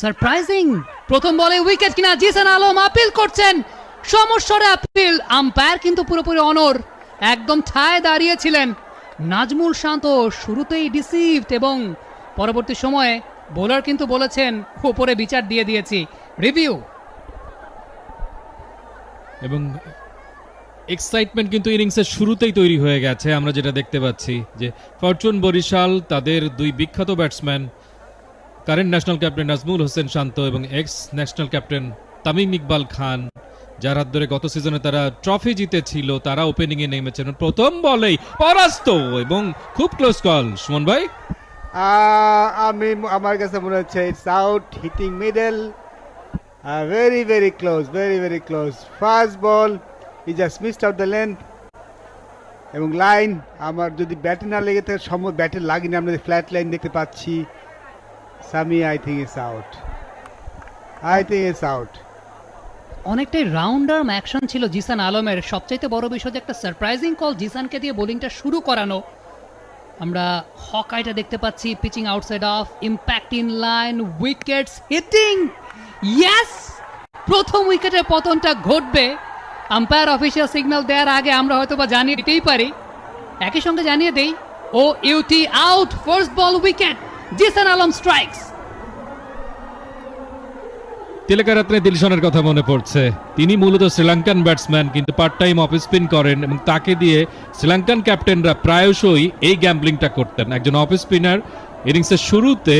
Surprising প্রথম বলে wicket কিনা জিসান আলম আপিল করছেন। সমস্যারে আপিল আম্পায়ার কিন্তু পুরোপুরি অনর একদম ঠায় দাঁড়িয়েছিলেন। নাজমুল শান্ত শুরুতেই ডিসিভড এবং পরবর্তী সময়ে বোলার কিন্তু বলেছেন, উপরে বিচার দিয়ে দিয়েছি। রিভিউ এবং এক্সাইটমেন্ট কিন্তু ইনিংসের শুরুতেই তৈরি হয়ে গেছে। আমরা যেটা দেখতে পাচ্ছি যে ফরচুন বরিশাল, তাদের দুই বিখ্যাত batsman current national captain Najmul Hossain Shanto এবং ex national captain Tamim Iqbal Khan, যার হাত ধরে গত সিজনে তারা ট্রফি জিতেছিল, তারা ওপেনিং এ নেমেছেন প্রথম বলেই পরাস্ত এবং খুব ক্লোজ কল সুমন ভাই? আমি, আমার কাছে মনে হচ্ছে it's out hitting middle very very close very very close first ball E just missed out the length এবং লাইন আমার যদি ব্যাটে না লেগে থাকে, সম্ভব ব্যাটে লাগেনি, আমরা ফ্ল্যাট লাইন দেখতে পাচ্ছি। Sami I think it's out I think it's out অনেকটাই রাউন্ড আর্ম অ্যাকশন ছিল জিসান আলমের। সবচাইতে বড় বিষয় যে একটা সারপ্রাইজিং কল জিসানকে দিয়ে বোলিংটা শুরু করানো। আমরা হকাইটা দেখতে পাচ্ছি pitching outside off impact in line wickets hitting yes প্রথম উইকেটের পতনটা ঘটবে। আম্পায়ার অফিসিয়াল সিগন্যাল দেওয়ার আগে আমরা হয়তো বা জানিয়ে দিতেই পারি। একই সঙ্গে জানিয়ে দেই, ও UT out first ball wicket Zishan Alam strikes. Tillakaratne দিলশনের কথা মনে পড়ছে। তিনি মূলত শ্রীলঙ্কান ব্যাটসম্যান, কিন্তু পার্ট টাইম অফ স্পিন করেন এবং তাকে দিয়ে শ্রীলঙ্কান ক্যাপ্টেনরা প্রায়শই এই গ্যাম্বলিংটা করতেন। একজন অফ স্পিনার ইনিংসের শুরুতে